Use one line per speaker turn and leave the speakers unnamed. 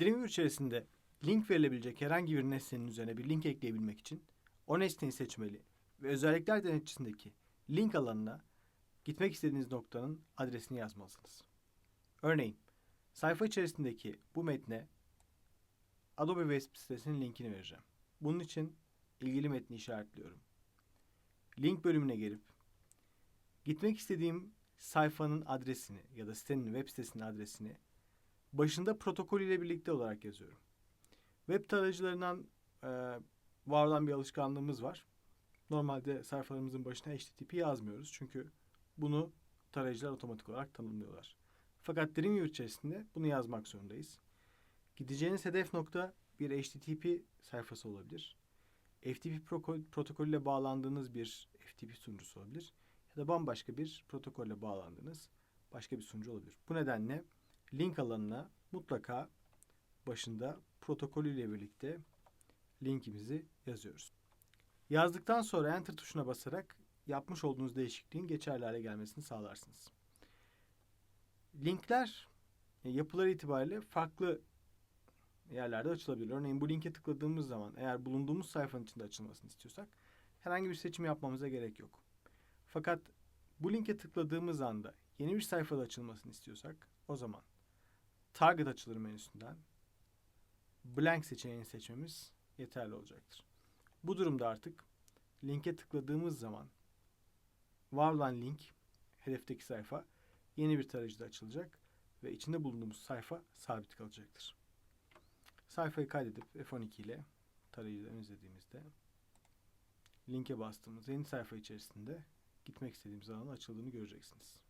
Dreamweaver içerisinde link verilebilecek herhangi bir nesnenin üzerine bir link ekleyebilmek için o nesneyi seçmeli ve özellikler denetçisindeki link alanına gitmek istediğiniz noktanın adresini yazmalısınız. Örneğin sayfa içerisindeki bu metne Adobe web sitesinin linkini vereceğim. Bunun için ilgili metni işaretliyorum. Link bölümüne gelip gitmek istediğim sayfanın adresini ya da sitenin web sitesinin adresini başında protokol ile birlikte olarak yazıyorum. Web tarayıcılarından e, var olan bir alışkanlığımız var. Normalde sayfalarımızın başına HTTP yazmıyoruz çünkü bunu tarayıcılar otomatik olarak tanımlıyorlar. Fakat Dreamweaver içerisinde bunu yazmak zorundayız. Gideceğiniz hedef nokta bir HTTP sayfası olabilir. FTP protokolüyle bağlandığınız bir FTP sunucusu olabilir. Ya da bambaşka bir protokolle bağlandığınız başka bir sunucu olabilir. Bu nedenle link alanına mutlaka başında protokolüyle birlikte linkimizi yazıyoruz. Yazdıktan sonra Enter tuşuna basarak yapmış olduğunuz değişikliğin geçerli hale gelmesini sağlarsınız. Linkler e, yapıları itibariyle farklı yerlerde açılabilir. Örneğin bu linke tıkladığımız zaman eğer bulunduğumuz sayfanın içinde açılmasını istiyorsak herhangi bir seçim yapmamıza gerek yok. Fakat bu linke tıkladığımız anda yeni bir sayfada açılmasını istiyorsak o zaman Target açılır menüsünden blank seçeneğini seçmemiz yeterli olacaktır. Bu durumda artık linke tıkladığımız zaman var olan link, hedefteki sayfa yeni bir tarayıcıda açılacak ve içinde bulunduğumuz sayfa sabit kalacaktır. Sayfayı kaydedip F12 ile tarayıcıdan izlediğimizde linke bastığımız yeni sayfa içerisinde gitmek istediğimiz alanın açıldığını göreceksiniz.